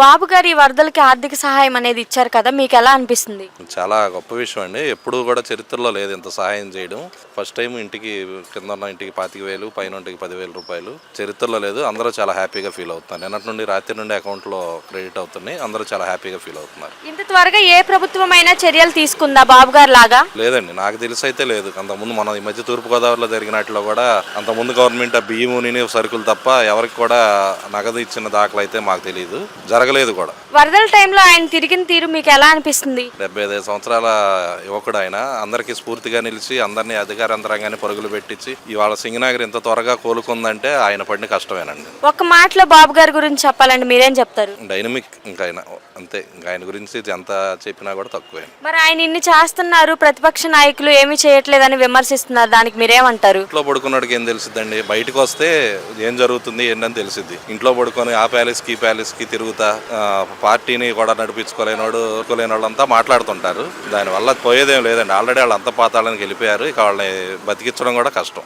బాబు గారు ఈ వరదలకి ఆర్థిక సహాయం అనేది ఇచ్చారు కదా మీకు ఎలా అనిపిస్తుంది? చాలా గొప్ప విషయం అండి. ఎప్పుడూ కూడా చరిత్రలో లేదు ఇంత సహాయం చేయడం. ఫస్ట్ టైం ఇంటికి కింద ఉన్న ఇంటికి పాతిక వేలు పైన ఇంటికి పదివేల రూపాయలు. చరిత్రలో లేదు. అందరూ చాలా హ్యాపీగా ఫీల్ అవుతున్నారు. నిన్నటి నుండి రాత్రి నుండి అకౌంట్లో క్రెడిట్ అవుతున్నాయి. అందరూ చాలా హ్యాపీగా ఫీల్ అవుతున్నారు. ఇంత త్వరగా ఏ ప్రభుత్వమైనా చర్యలు తీసుకుందా బాబు గారు లాగా? లేదండి. నాకు తెలిసి అయితే లేదు. అంతకుముందు మన ఈ మధ్య తూర్పుగోదావరిలో జరిగినట్లో కూడా అంతకుముందు గవర్నమెంట్ ఆ బియ్యము నూనె సరుకులు తప్ప ఎవరికి కూడా నగదు ఇచ్చిన దాఖలు అయితే మాకు తెలియదు జరగలేదు కూడా. వరదల టైంలో ఆయన తిరిగిన తీరు మీకు ఎలా అనిపిస్తుంది? డెబ్బై ఐదు సంవత్సరాల యువకుడు ఆయన. అందరికీ స్ఫూర్తిగా నిలిచి అందరినీ అధికార యంత్రాంగాన్ని పరుగులు పెట్టించి ఇవాళ సింగనగర్ ఇంత త్వరగా కోలుకుందంటే ఆయన పడిన కష్టమేనండి. ఒక మాటలో బాబు గారి గురించి చెప్పాలండి మీరేం చెప్తారు? డైనమిక్ ఇంకా ఆయన అంతే. ఇంకా ఆయన గురించి ఎంత చెప్పినా కూడా తక్కువే. మరి ఆయన ఇన్ని చేస్తున్నారు ప్రతిపక్ష నాయకులు ఏమీ చేయట్లేదని విమర్శిస్తున్నారు దానికి మీరేమంటారు? ఇంట్లో పడుకున్నాడికి ఏం తెలిసిద్దండి? బయటకు వస్తే ఏం జరుగుతుంది ఏంటని తెలిసిద్ది. ఇంట్లో పడుకొని ఆ ప్యాలెస్కి ప్యాలెస్కి తిరుగుతా పార్టీని కూడా నడిపించుకోలేనోడు కోలేని వాళ్ళంతా మాట్లాడుతుంటారు. దానివల్ల పోయేదేం లేదండి. ఆల్రెడీ వాళ్ళు అంత పాతాళానికి వెళ్ళిపోయారు. ఇక వాళ్ళని బతికించడం కూడా కష్టం.